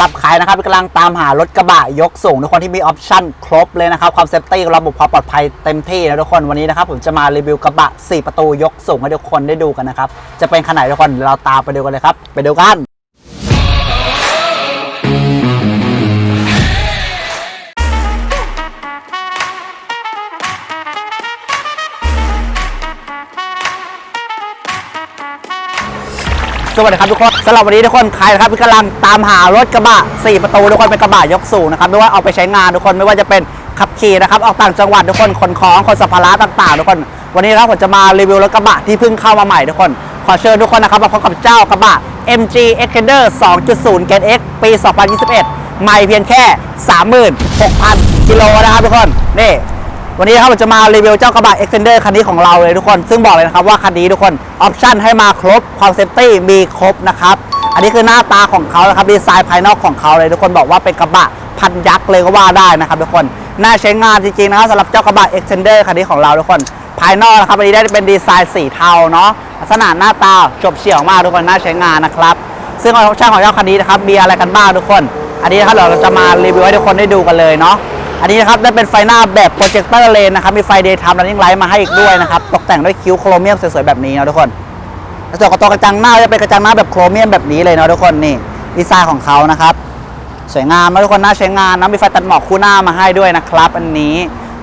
หรับใครนะครับที่กำลังตามหารถกระบะยกสูงทุกคนที่มีออปชั่นครบเลยนะครับความเซฟตี้ระบบความปลอดภัยเต็มที่นะทุกคนวันนี้นะครับผมจะมารีวิวกระบะ 4 ประตูยกสูงให้ทุกคนได้ดูกันนะครับจะเป็นขนาดทุกคนเราตามไปดูกันเลยครับ ไปดูกัน สวัสดีครับทุกคนสำหรับวันนี้ทุกคนใครนะครับที่กำลังตามหารถกระบะ 4 ประตูทุกคนเป็นกระบะยกสูงนะครับไม่ว่าเอาไปใช้งานทุกคนไม่ว่าจะเป็นขับขี่นะครับออกต่างจังหวัดทุกคนขนของขนสัมภาระต่างๆ ทุกคน วันนี้นะครับผมจะมารีวิวรถกระบะที่เพิ่งเข้ามาใหม่ทุกคน ขอเชิญทุกคนนะครับมาพบกับเจ้ากระบะ MG Extender 2.0 Gen X ปี 2021 ใหม่เพียงแค่ 36,000กิโลนะครับทุกคนนี่ วันนี้นะครับผมจะมารีวิวเจ้ากระบะ Extender คันนี้ของเราเลยทุกคน ซึ่งบอกเลยนะครับว่าคันนี้ทุกคนออปชั่นให้มาครบความเซฟตี้มีครบนะครับ อันนี้คือหน้าตาของเขานะครับดีไซน์ภายนอกของเขาเลยทุกคนบอกว่าเป็นกระบะพันยักษ์เลยก็ว่าได้นะครับทุกคนน่าใช้งานจริงๆนะครับสำหรับเจ้ากระบะ Extender คันนี้ของเราทุกคนภายนอกนะครับอันนี้ได้เป็นดีไซน์สีเทาเนาะลักษณะหน้าตาจบเฉี่ยวมากทุกคนน่าใช้งานนะครับ ซึ่งออปชั่นของเจ้าคันนี้นะครับมีอะไรกันบ้างทุกคน อันนี้นะครับเดี๋ยวเราจะมารีวิวให้ทุกคนได้ดูกันเลยเนาะ อันนี้นะครับได้เป็นไฟหน้าแบบโปรเจคเตอร์เลนนะครับมีไฟเดย์ไทม์รันนิ่งไลท์มาให้อีกด้วยนะครับตกแต่งด้วยคิ้วโครเมียมสวยๆแบบนี้นะทุกคนแล้วส่วนของตัวกระจังหน้าจะเป็นกระจังหน้าแบบโครเมียมแบบนี้เลยนะทุกคนนี่ดีไซน์ของเขานะครับสวยงามนะทุกคนน่าใช้งานนะมีไฟตัดหมอกคู่หน้ามาให้ด้วยนะครับ อันนี้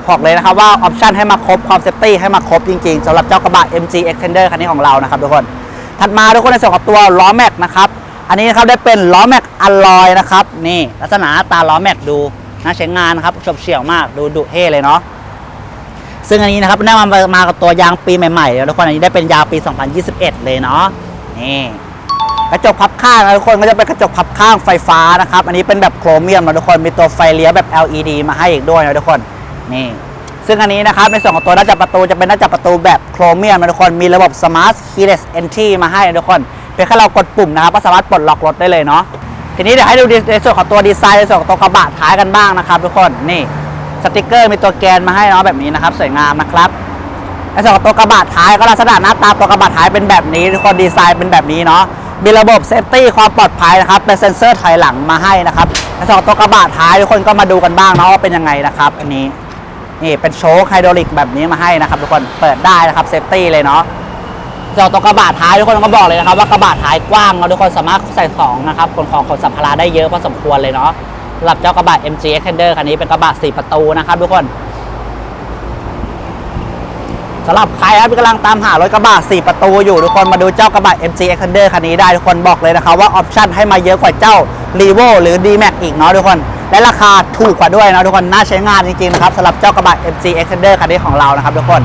บอกเลยนะครับว่าออปชันให้มาครบความเซฟตี้ให้มาครบจริงๆสำหรับเจ้ากระบะ MG Extender คันนี้ของเรานะครับทุกคน ถัดมาทุกคนในส่วนของตัวล้อแม็กนะครับอันนี้นะครับได้เป็นล้อแม็กอลลอยนะครับนี่ลักษณะตาล้อแม็กดู น่าใช้งานนะครับฉบเฉี่ยวมากดูดุเท่เลยเนาะซึ่งอันนี้นะครับได้มามากับตัวยางปีใหม่ๆแล้วทุกคนอันนี้ได้เป็นยางปี 2021 เลยเนาะนี่กระจกพับข้างนะทุกคนก็จะเป็นกระจกพับข้างไฟฟ้านะครับ อันนี้เป็นแบบโครเมียมนะทุกคนมีตัวไฟเลี้ยวแบบ LED มาให้อีกด้วยนะทุกคนนี่ซึ่งอันนี้นะครับในส่วนของตัวหน้าจับประตูจะเป็นหน้าจับประตูแบบโครเมียมนะทุกคนมีระบบ Smart Keyless Entry มาให้นะทุกคนเพียงแค่เรากดปุ่มนะครับก็สามารถปลดล็อกรถได้เลยเนาะ ทีนี้เดี๋ยวให้ดูในส่วนของตัวดีไซน์ในส่วนของตัวกระบะท้ายกันบ้างนะครับทุกคนนี่สติกเกอร์มีตัวแกนมาให้เนาะแบบนี้นะครับ สวยงามนะครับในส่วนของตัวกระบะท้ายก็ลักษณะหน้าตาตัวกระบะท้ายเป็นแบบนี้ทุกคนดีไซน์เป็นแบบนี้เนาะมีระบบเซฟตี้ความปลอดภัยนะครับเป็นเซ็นเซอร์ถอยหลังมาให้นะครับในส่วนของตัวกระบะท้ายทุกคนก็มาดูกันบ้างเนาะว่าเป็นยังไงนะครับ อันนี้นี่เป็นโชคไฮดรอลิกแบบนี้มาให้นะครับ ทุกคนเปิดได้นะครับเซฟตี้เลยเนาะ ส่วนตัวกระบะท้ายทุกคนก็บอกเลยนะครับว่ากระบะท้ายกว้างเนาทุกคนสามารถใส่ของนะครับขนของขนสัมภาระได้เยอะพอสมควรเลยเนาะสำหรับเจ้ากระบะ MG Extender คันนี้เป็นกระบะ4ประตูนะครับ ทุกคนสำหรับใครครับที่กำลังตามหารถกระบะ4 ประตูอยู่ทุกคนมาดูเจ้ากระบะ MG Extender คันนี้ได้ทุกคนบอกเลยนะครับว่าออปชั่นให้มาเยอะกว่าเจ้า r e v o หรือ D-Max อีกเนาะทุกคน และราคาถูกกว่าด้วยนะทุกคนน่าใช้งานจริงๆนะครับสำหรับเจ้ากระบะ MG Extender คันนี้ของเรานะครับทุกคน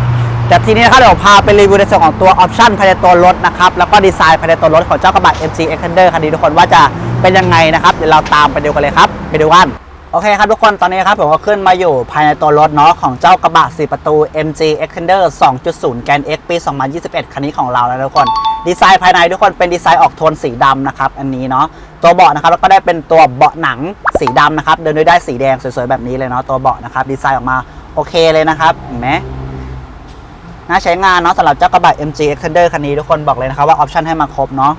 แต่ทีนี้นะครับเดี๋ยวพาไปรีวิวในส่วนของตัวออปชั่นภายในตัวรถนะครับ แล้วก็ดีไซน์ภายในตัวรถของเจ้ากระบะ MG Extender คันนี้ทุกคนว่าจะเป็นยังไงนะครับเดี๋ยวเราตามไปดูกันเลยครับ ไปดูกันโอเคครับทุกคนตอนนี้ครับผมก็ขึ้นมาอยู่ภายในตัวรถเนาะของเจ้ากระบะ 4 ประตู MG Extender 2.0 Gen X ปี 2021 คันนี้ของเราแล้วทุกคน ดีไซน์ภายในทุกคนเป็นดีไซน์ออกโทนสีดำนะครับ อันนี้เนาะตัวเบาะนะครับแล้วก็ได้เป็นตัวเบาะหนังสีดำนะครับ เดินด้วยได้สีแดงสวยๆ แบบนี้เลยเนาะตัวเบาะนะครับ ดีไซน์ออกมาโอเคเลยนะครับเห็นไหม น่าใช้งานเนาะสำหรับเจ้ากระบะ MG Extender คันนี้ทุกคนบอกเลยนะครับว่าออปชันให้มาครบเนาะ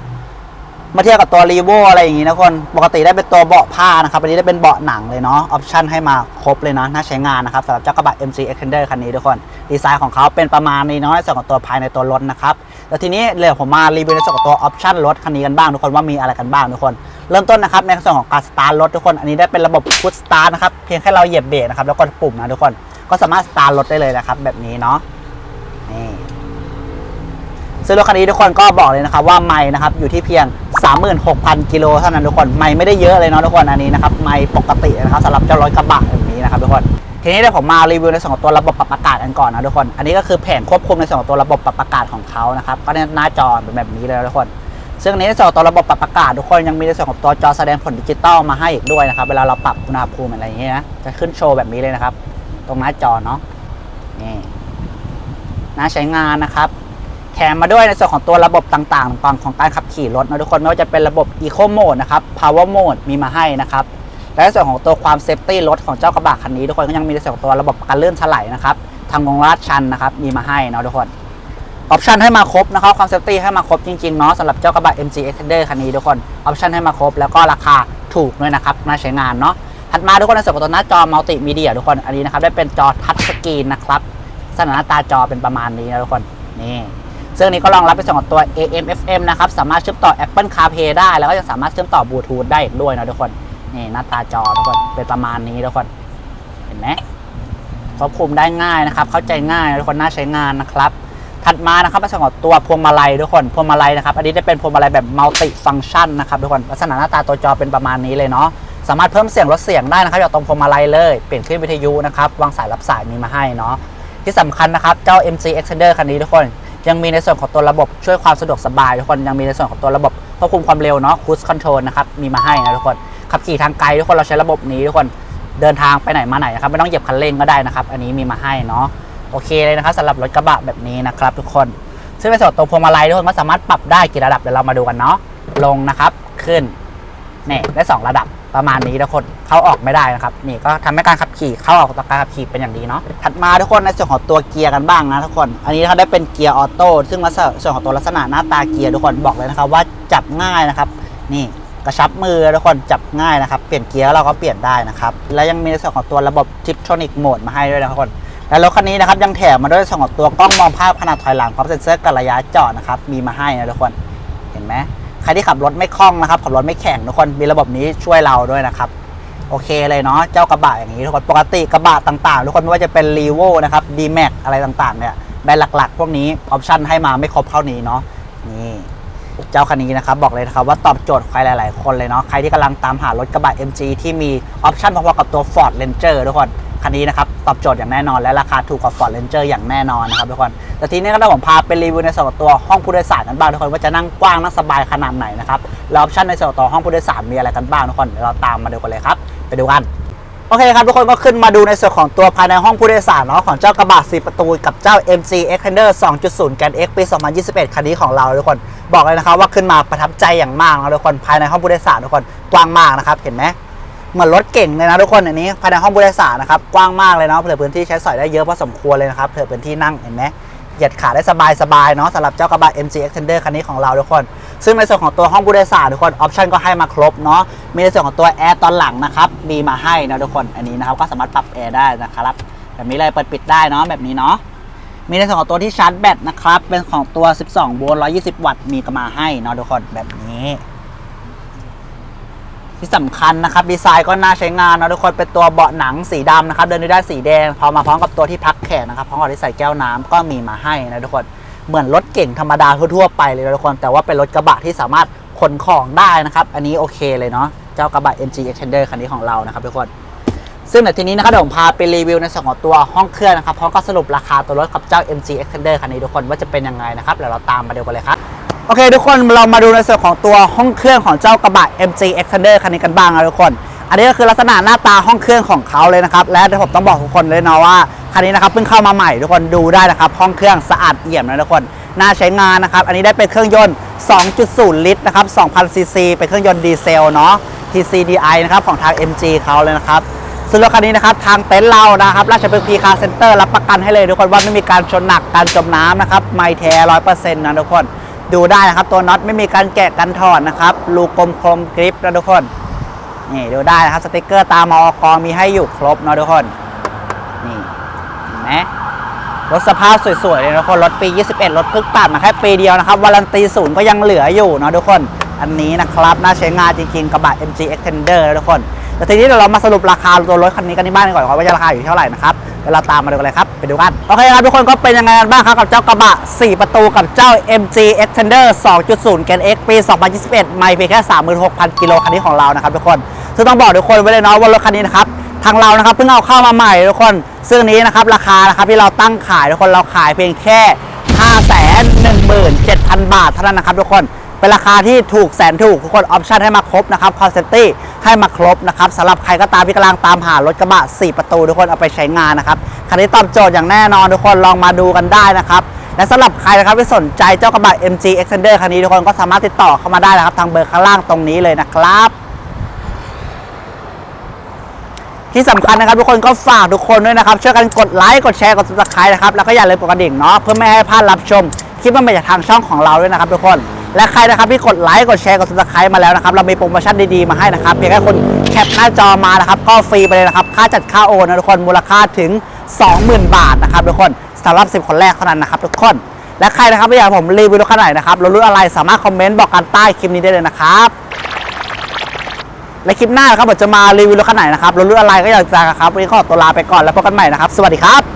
มาเทียบกับตัวรีโวอะไรอย่างงี้นะคนปกติได้เป็นตัวเบาะผ้านะครับอันนี้ได้เป็นเบาะหนังเลยเนาะออปชันให้มาครบเลยนะน่าใช้งานนะครับสำหรับเจ้ากระบะ MG Extender คันนี้ทุกคนดีไซน์ของเขาเป็นประมาณนี้เนาะในส่วนของตัวภายในตัวรถนะครับแล้วทีนี้เดี๋ยวผมมารีวิวในส่วนของตัวออปชันรถคันนี้กันบ้างทุกคนว่ามีอะไรกันบ้างทุกคน เริ่มต้นนะครับในส่วนของการสตาร์ทรถทุกคนอันนี้ได้เป็นระบบพุชสตาร์ทนะครับเพียงแค่เราเหยียบเบรกนะครับแล้วกดปุ่มนะทุกคนก็สามารถสตาร์ทรถได้เลยนะครับแบบนี้เนาะ นี่ซึ่งรถคันนี้ทุกคนก็บอกเลยนะครับว่าไม่นะครับอยู่ที่เพียง 36,000 กิโลเท่านั้นทุกคนไม่ไม่ได้เยอะเลยเนาะทุกคนอันนี้นะครับไม่ปกตินะครับสำหรับเจ้ารถกระบะแบบนี้นะครับทุกคนทีนี้เดี๋ยวผมมารีวิวในส่วนของตัวระบบปรับอากาศกันก่อนนะทุกคน อันนี้ก็คือแผงควบคุมในส่วนของตัวระบบปรับอากาศของเขานะครับก็หน้าจอเป็นแบบนี้เลยทุกคน ซึ่งในส่วนของตัวระบบปรับอากาศทุกคนยังมีในส่วนของตัวจอแสดงผลดิจิตอลมาให้อีกด้วยนะครับเวลาเราปรับอุณหภูมิอะไรอย่างเงี้ยนะจะขึ้นโชว์แบบนี้เลยนะครับ ตรงหน้าจอเนาะนี่ น่าใช้งานนะครับ แถมมาด้วยในส่วนของตัวระบบต่างๆต่งของการขับขี่รถนะทุกคนไม่ว่าจะเป็นระบบ Eco Mode นะครับ Power Mode มีมาให้นะครับ และในส่วนของตัวความเซฟตี้รถของเจ้ากระบะคันนี้ทุกคนก็ยังมีในส่วนของตัวระบบการเลื่อนถลายนะครับทางลงลาดชันนะครับมีมาให้นะทุกคนออปชันให้มาครบนะครับความเซฟตี้ให้มาครบจริงๆเนาะสำหรับเจ้ากระบะ MG Extender คันนี้ทุกคนออปชันให้มาครบแล้วก็ราคาถูกด้วยนะครับน่าใช้งานเนาะถัดมาทุกคนในส่วนของตัวหน้าจอมัลติมีเดียทุกคนอันนี้นะครับได้เป็นจอทัชสกรีนนะครับ ลักษณะหน้าตาจอเป็นประมาณนี้นะทุกคนนี่ซึ่งอันนี้ก็รองรับเป็นส่วนของตัว AM FM นะครับ สามารถเชื่อมต่อ Apple CarPlay ได้ แล้วก็ยังสามารถเชื่อมต่อบลูทูธได้อีกด้วยนะทุกคน นี่หน้าตาจอทุกคน เป็นประมาณนี้ทุกคน เห็นไหมควบคุมได้ง่ายนะครับ เข้าใจง่ายทุกคน น่าใช้งานนะครับ ถัดมานะครับเป็นส่วนของตัวพวงมาลัยทุกคน พวงมาลัยนะครับ อันนี้จะเป็นพวงมาลัยแบบมัลติฟัง c t ชันนะครับทุกคน ลักษณะหน้าตาตัวจอเป็นประมาณนี้เลยเนาะ สามารถเพิ่มเสียงลดเสียงได้นะครับ จากตรงพวงมาลัยเลย เปลี่ยนคลื่นวิทยุนะครับ วางสายรับสายมีมาให้เนาะ ที่สำคัญนะครับ เจ้า MG Extender คันนี้ทุกคน ยังมีในส่วนของตัวระบบช่วยความสะดวกสบายทุกคนยังมีในส่วนของตัวระบบควบคุมความเร็วเนาะ Cruise Control นะครับ มีมาให้นะทุกคน ขับขี่ทางไกลทุกคนเราใช้ระบบนี้ทุกคนเดินทางไปไหนมาไหนนะครับไม่ต้องเหยียบคันเร่งก็ได้นะครับ อันนี้มีมาให้เนาะโอเคเลยนะครับสำหรับรถกระบะแบบนี้นะครับ ทุกคน ซึ่งในส่วนตัวพวงมาลัยทุกคนก็สามารถปรับได้กี่ระดับเดี๋ยวเรามาดูกันเนาะลงนะครับขึ้นนี่ได้ 2 ระดับ ประมาณนี้ทุกคนเข้าออกไม่ได้นะครับนี่ก็ทำให้การขับขี่เข้าออกต่อการขับขี่เป็นอย่างดีเนาะถัดมาทุกคนในส่วนของตัวเกียร์กันบ้างนะทุกคน อันนี้เขาได้เป็นเกียร์ออโต้ซึ่งลักษณะส่วนของตัวลักษณะหน้าตาเกียร์ทุกคนบอกเลยนะครับว่าจับง่ายนะครับ นี่กระชับมือทุกคนจับง่ายนะครับ เปลี่ยนเกียร์เราก็เปลี่ยนได้นะครับ แล้วยังมีในส่วนของตัวระบบทิปทรอนิกโหมดมาให้ด้วยนะทุกคนและรถคันนี้นะครับยังแถมมาด้วยส่วนของตัวกล้องมองภาพขนาดถอยหลังพร้อมเซ็นเซอร์กับระยะจอดนะครับมีมาให้นะทุกคนเห็นไหม ใครที่ขับรถไม่คล่องนะครับขับรถไม่แข็งทุกคนมีระบบนี้ช่วยเราด้วยนะครับโอเคเลยเนาะเจ้ากระบะอย่างนี้ทุกคนปกติกระบะต่างๆ ทุกคนไม่ว่าจะเป็นรีโวนะครับ d m a x อะไรต่างๆเนี่ยแบรนด์หลักๆ พวกนี้ออปชั่นให้มาไม่ครบเท่านี้เนาะนี่เจ้าคันนี้นะครับบอกเลยนะครับว่าตอบโจทย์ใครหลาย ๆ คนเลยเนาะใครที่กำลังตามหารถกระบะ MG ที่มีออปชั่นพอๆกับตัว Ford Ranger ทุกคน คันนี้นะครับ ตอบโจทย์อย่างแน่นอน และราคาถูกกว่า Ford Ranger อย่างแน่นอนนะครับทุกคนแต่ทีนี้ก็ต้องผมพาไปรีวิวในส่วนของตัวห้องผู้โดยสารกันบ้างทุกคนว่าจะนั่งกว้างนั่งสบายขนาดไหนนะครับแล้วออปชั่นในส่วนตัวห้องผู้โดยสารมีอะไรกันบ้างทุกคนเดี๋ยวเราตามมาดูกันเลยครับ ไปดูกันโอเคครับทุกคนก็ขึ้นมาดูในส่วนของตัวภายในห้องผู้โดยสารเนาะของเจ้ากระบะ4ประตูกับเจ้า MG Extender 2.0 Gen X ปี 2021 คันนี้ของเราทุกคนบอกเลยนะครับว่าขึ้นมาประทับใจอย่างมากนะทุกคนภายในห้องผู้โดยสารทุกคนกว้างมากนะครับเห็นไหม เหมือนรถเก่งเลยนะทุกคนอันนี้ภายในห้องผู้โดยสารนะครับกว้างมากเลยเนาะเผื่อพื้นที่ใช้สอยได้เยอะพอสมควรเลยนะครับเผื่อพื้นที่นั่งเห็นไหมเหยียดขาได้สบายๆเนาะสำหรับเจ้ากระบะ MG Extender คันนี้ของเราทุกคน ซึ่งในส่วนของตัวห้องผู้โดยสารทุกคนออปชันก็ให้มาครบเนาะมีในส่วนของตัวแอร์ตอนหลังนะครับมีมาให้นะทุกคนอันนี้นะครับก็สามารถปรับแอร์ได้นะครับแบบนี้เลยเปิดปิดได้เนาะแบบนี้เนาะมีในส่วนของตัวที่ชาร์จแบตนะครับเป็นของตัว 12 โวลต์ 120 วัตต์มีก็มาให้เนาะทุกคนแบบนี้ ที่สำคัญนะครับดีไซน์ก็น่าใช้งานนะทุกคนเป็นตัวเบาะหนังสีดำนะครับเดินได้สีแดง พอมาพร้อมกับตัวที่พักแขนนะครับพร้อมกับที่ใส่แก้วน้ำก็มีมาให้นะทุกคนเหมือนรถเก่งธรรมดาทั่วๆไปเลยนะทุกคนแต่ว่าเป็นรถกระบะที่สามารถขนของได้นะครับ อันนี้โอเคเลยเนาะเจ้ากระบะ MG Extender คันนี้ของเรานะครับทุกคนซึ่งในทีนี้นะครับเดี๋ยวผมพาไปรีวิวในส่วนของตัวห้องเครื่องนะครับพร้อมกับสรุปราคาตัวรถกับเจ้า MG Extender คันนี้ทุกคนว่าจะเป็นยังไงนะครับเดี๋ยวเราตามมาดูกันเลยครับ โอเคทุกคนเรามาดูในส่วนของตัวห้องเครื่องของเจ้ากระบะ MG Extender คันนี้กันบ้างนะทุกคน อันนี้ก็คือลักษณะหน้าตาห้องเครื่องของเขาเลยนะครับและผมต้องบอกทุกคนเลยนะว่าคันนี้นะครับเพิ่งเข้ามาใหม่ทุกคนดูได้นะครับห้องเครื่องสะอาดเอี่ยมนะทุกคนน่าใช้งานนะครับ อันนี้ได้เป็นเครื่องยนต์ 2.0 ลิตรนะครับ2,000ซีซีเป็นเครื่องยนต์ดีเซลเนาะ TCDI นะครับของทาง MG เขาเลยนะครับซึ่งรถคันนี้นะครับทางเต็นท์เรานะครับราชพฤกษ์พีคาร์เซ็นเตอร์รับประกันให้เลยทุกคนว่าไม่มีการชนหนักการจมน้ำนะครับไม่แท้ร้อยเปอร์เซ็นต์นะทุกคน ดูได้นะครับ ตัวน็อตไม่มีการแกะกันถอดนะครับรูกลมคมกริปนะทุกคนนี่ดูได้นะครับสติกเกอร์ตามมอกมีให้อยู่ครบนะทุกคนนี่เห็นไหมรถสภาพสวยๆเลยนะทุกคนรถปี 21 รถเพิ่งตัดมาแค่ปีเดียวนะครับวารันตีศูนย์ก็ยังเหลืออยู่นะทุกคน อันนี้นะครับน่าใช้งานจริงๆกระบะ MG Extender นะทุกคนแต่ทีนี้เดี๋ยวเรามาสรุปราคาตัวรถคันนี้กันที่บ้านกันก่อนว่าจะราคาอยู่เท่าไหร่นะครับ เดี๋ยวเราตามมาดูกันเลยครับ ไปดูกัน โอเคครับทุกคนก็เป็นยังไงกันบ้างครับกับเจ้ากระบะ 4 ประตูกับเจ้า MG Extender 2.0 Gen X ปี 2021 ไม่เพียงแค่ 36,000 กิโลคันนี้ของเรานะครับทุกคนซึ่งต้องบอกทุกคนไว้เลยเนาะว่ารถคันนี้นะครับทางเรานะครับเพิ่งเอาเข้ามาใหม่ทุกคน ซึ่งนี้นะครับราคานะครับที่เราตั้งขายทุกคนเราขายเพียงแค่ 517,000 บาทเท่านั้นนะครับทุกคน เป็นราคาที่ถูกแสนถูกทุกคนออปชั่นให้มาครบนะครับคอนเซ็ปตี้ ให้มาครบนะครับสำหรับใครก็ตามที่กำลังตามหารถกระบะ 4 ประตูทุกคนเอาไปใช้งานนะครับคันนี้ตอบโจทย์อย่างแน่นอนทุกคนลองมาดูกันได้นะครับและสำหรับใครนะครับที่สนใจเจ้ากระบะ MG Extender คันนี้ทุกคนก็สามารถติดต่อเข้ามาได้นะครับ ทางเบอร์ข้างล่างตรงนี้เลยนะครับที่สำคัญนะครับทุกคนก็ฝากทุกคนด้วยนะครับช่วยกันกดไลค์กดแชร์กด subscribe นะครับแล้วก็อย่าลืมกดกระดิ่งเนาะเพื่อไม่ให้พลาดรับชมคลิปใหม่จากทางช่องของเราด้วยนะครับทุกคน และใครนะครับที่กดไลค์กดแชร์กด subscribe มาแล้วนะครับเรามีโปรโมชั่นดีๆมาให้นะครับเพียงแค่คุณแคปหน้าจอมานะครับก็ฟรีไปเลยนะครับค่าจัดค่าโอนนะทุกคนมูลค่าถึง 20,000 บาทนะครับทุกคนสำหรับ 10 คนแรกเท่านั้นนะครับทุกคนและใครนะครับที่อยากให้ผมรีวิวรถคันไหนนะครับรถรุ่นอะไรสามารถคอมเมนต์บอกกันใต้คลิปนี้ได้เลยนะครับและคลิปหน้านะครับผมจะมารีวิวรถคันไหนนะครับรถรุ่นอะไรก็อยากจะครับวันนี้ขอตัวลาไปก่อนแล้วพบกันใหม่นะครับ สวัสดีครับ